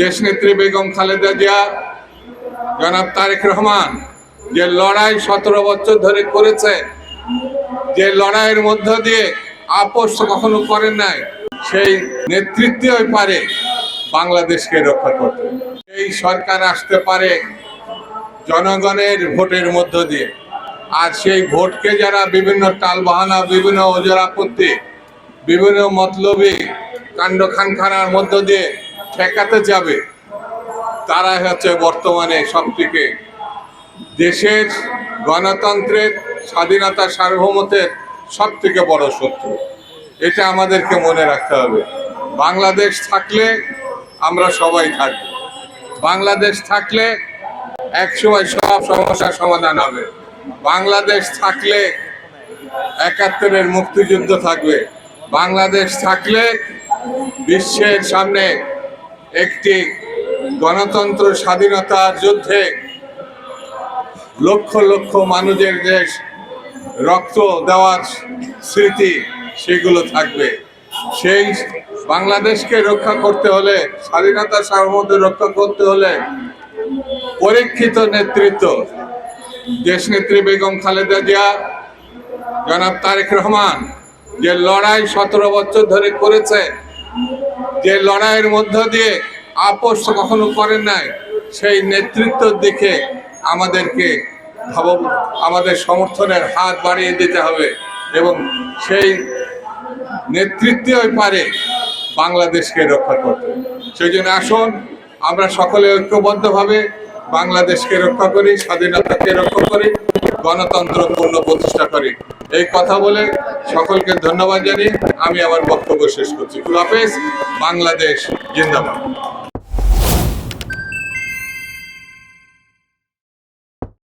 দেশনেত্রী বেগম খালেদা জিয়া, জনাব তারেক রহমান, যে লড়াই সতেরো বছর ধরে করেছে, যে লড়াইয়ের মধ্য দিয়ে আপোষ কখনো করেন নাই, সেই নেতৃত্বই পারে বাংলাদেশকে রক্ষা করতে। এই সরকার আসতে পারে জনগণের ভোটের মধ্য দিয়ে। আর সেই ভোটকে যারা বিভিন্ন টালবাহানা, বিভিন্ন ওজরাপত্তি বিভিন্ন মতলবী, কাণ্ড খানখানার মধ্য দিয়ে ঠেকাতে যাবে তারা হচ্ছে বর্তমানে সবথেকে দেশের গণতন্ত্রের স্বাধীনতা সার্বভৌমত্বের সব থেকে বড় শত্রু। এটা আমাদেরকে মনে রাখতে হবে। বাংলাদেশ থাকলে আমরা সবাই থাকব। বাংলাদেশ থাকলে একসময় সব সমস্যার সমাধান হবে। বাংলাদেশ থাকলে একাত্তরের মুক্তিযুদ্ধ থাকবে। বাংলাদেশ থাকলে বিশ্বের সামনে একটি গণতন্ত্র স্বাধীনতার যুদ্ধে লক্ষ লক্ষ মানুষের দেশ রক্ত দেওয়ার স্মৃতি, সেগুলো থাকবে। সেই বাংলাদেশকে রক্ষা করতে হলে, স্বাধীনতা সার্বভৌমত্ব রক্ষা করতে হলে পরীক্ষিত নেতৃত্ব, দেশনেত্রী বেগম খালেদা জিয়া, জনাব তারেক রহমান, যে লড়াই সতেরো বছর ধরে করেছে যে লড়াইয়ের মধ্য দিয়ে আপোষ কখনো করেন নাই, সেই নেতৃত্বের দিকে আমাদেরকে আমাদের সমর্থনের হাত বাড়িয়ে দিতে হবে এবং সেই নেতৃত্বই পারে বাংলাদেশকে রক্ষা করতে। সেই জন্য আসুন, আমরা সকলে ঐক্যবদ্ধভাবে বাংলাদেশকে রক্ষা করি, স্বাধীনতাকে রক্ষা করি, গণতন্ত্র পূর্ণ প্রতিষ্ঠা করি। এই কথা বলে সকলকে ধন্যবাদ জানিয়ে আমি আমার বক্তব্য শেষ করছি। হাফেজ বাংলাদেশ জিন্দাবাদ।